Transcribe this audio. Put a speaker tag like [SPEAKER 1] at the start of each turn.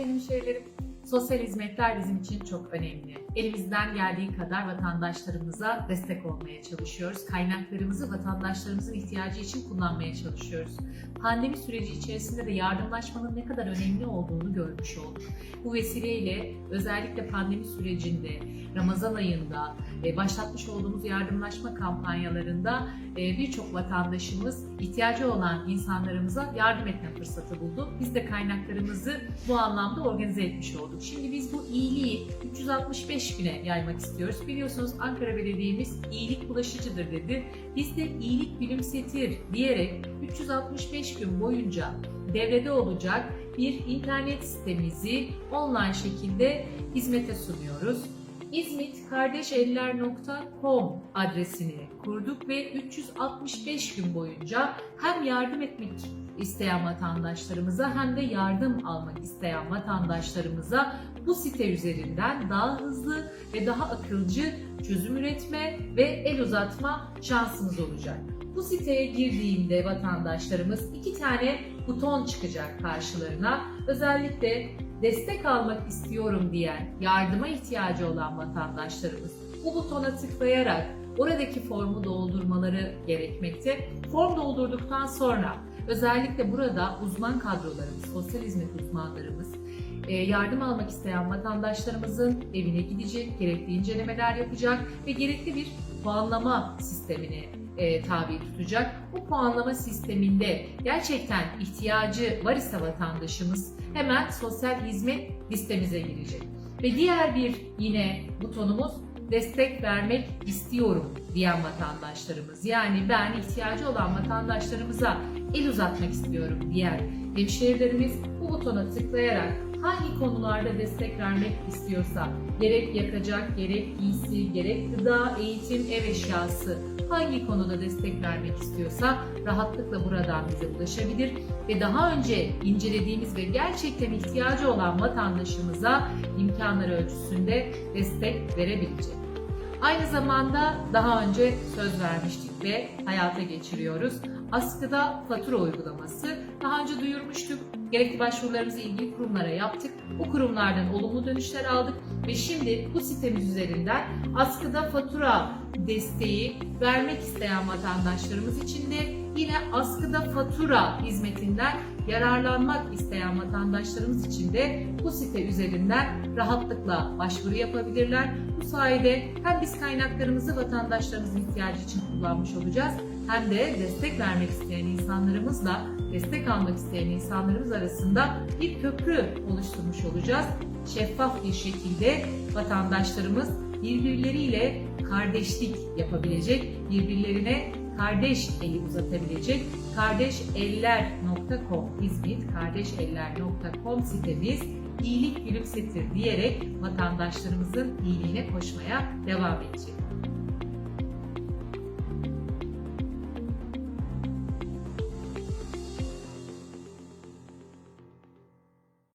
[SPEAKER 1] Değerli hemşehrilerim, sosyal hizmetler bizim için çok önemli. Elimizden geldiği kadar vatandaşlarımıza destek olmaya çalışıyoruz. Kaynaklarımızı vatandaşlarımızın ihtiyacı için kullanmaya çalışıyoruz. Pandemi süreci içerisinde de yardımlaşmanın ne kadar önemli olduğunu görmüş olduk. Bu vesileyle özellikle pandemi sürecinde Ramazan ayında e, başlatmış olduğumuz yardımlaşma kampanyalarında e, birçok vatandaşımız ihtiyacı olan insanlarımıza yardım etme fırsatı buldu. Biz de kaynaklarımızı bu anlamda organize etmiş olduk. Şimdi biz bu iyiliği 365 güne yaymak istiyoruz. Biliyorsunuz Ankara Belediye'miz iyilik bulaşıcıdır dedi. Biz de iyilik gülümsetir diyerek 365 gün boyunca devrede olacak bir internet sitemizi online şekilde hizmete sunuyoruz. İzmitkardeşeller.com adresini kurduk ve 365 gün boyunca hem yardım etmek isteyen vatandaşlarımıza hem de yardım almak isteyen vatandaşlarımıza bu site üzerinden daha hızlı ve daha akılcı çözüm üretme ve el uzatma şansımız olacak. Bu siteye girdiğinde vatandaşlarımız iki tane buton çıkacak karşılarına. Özellikle destek almak istiyorum diyen, yardıma ihtiyacı olan vatandaşlarımız bu butona tıklayarak oradaki formu doldurmaları gerekmekte. Form doldurduktan sonra özellikle burada uzman kadrolarımız, sosyal hizmet uzmanlarımız e, yardım almak isteyen vatandaşlarımızın evine gidecek, gerekli incelemeler yapacak ve gerekli bir puanlama sistemini e, tabi tutacak. Bu puanlama sisteminde gerçekten ihtiyacı var ise vatandaşımız hemen sosyal hizmet listemize girecek. Ve diğer bir yine butonumuz destek vermek istiyorum diyen vatandaşlarımız. Yani ben ihtiyacı olan vatandaşlarımıza el uzatmak istiyorum diyen hemşehrilerimiz bu butona tıklayarak hangi konularda destek vermek istiyorsa gerek yakacak, gerek giysi, gerek gıda, eğitim, ev eşyası hangi konuda destek vermek istiyorsa rahatlıkla buradan bize ulaşabilir ve daha önce incelediğimiz ve gerçekten ihtiyacı olan vatandaşımıza imkanları ölçüsünde destek verebilecek. Aynı zamanda daha önce söz vermiştik ve hayata geçiriyoruz. Askıda fatura uygulaması. Daha önce duyurmuştuk. Gerekli başvurularımızı ilgili kurumlara yaptık. Bu kurumlardan olumlu dönüşler aldık ve şimdi bu sitemiz üzerinden askıda fatura desteği vermek isteyen vatandaşlarımız için de yine askıda fatura hizmetinden yararlanmak isteyen vatandaşlarımız için de bu site üzerinden rahatlıkla başvuru yapabilirler. Bu sayede hem biz kaynaklarımızı vatandaşlarımızın ihtiyacı için kullanmış olacağız hem de destek vermek isteyen insanlarımızla destek almak isteyen insanlarımız arasında bir köprü oluşturmuş olacağız. Şeffaf bir şekilde vatandaşlarımız birbirleriyle kardeşlik yapabilecek, birbirlerine kardeş eli uzatabilecek kardeşeller.com İzmit kardeşeller.com sitemiz iyilik gülümsetir diyerek vatandaşlarımızın iyiliğine koşmaya devam edecek.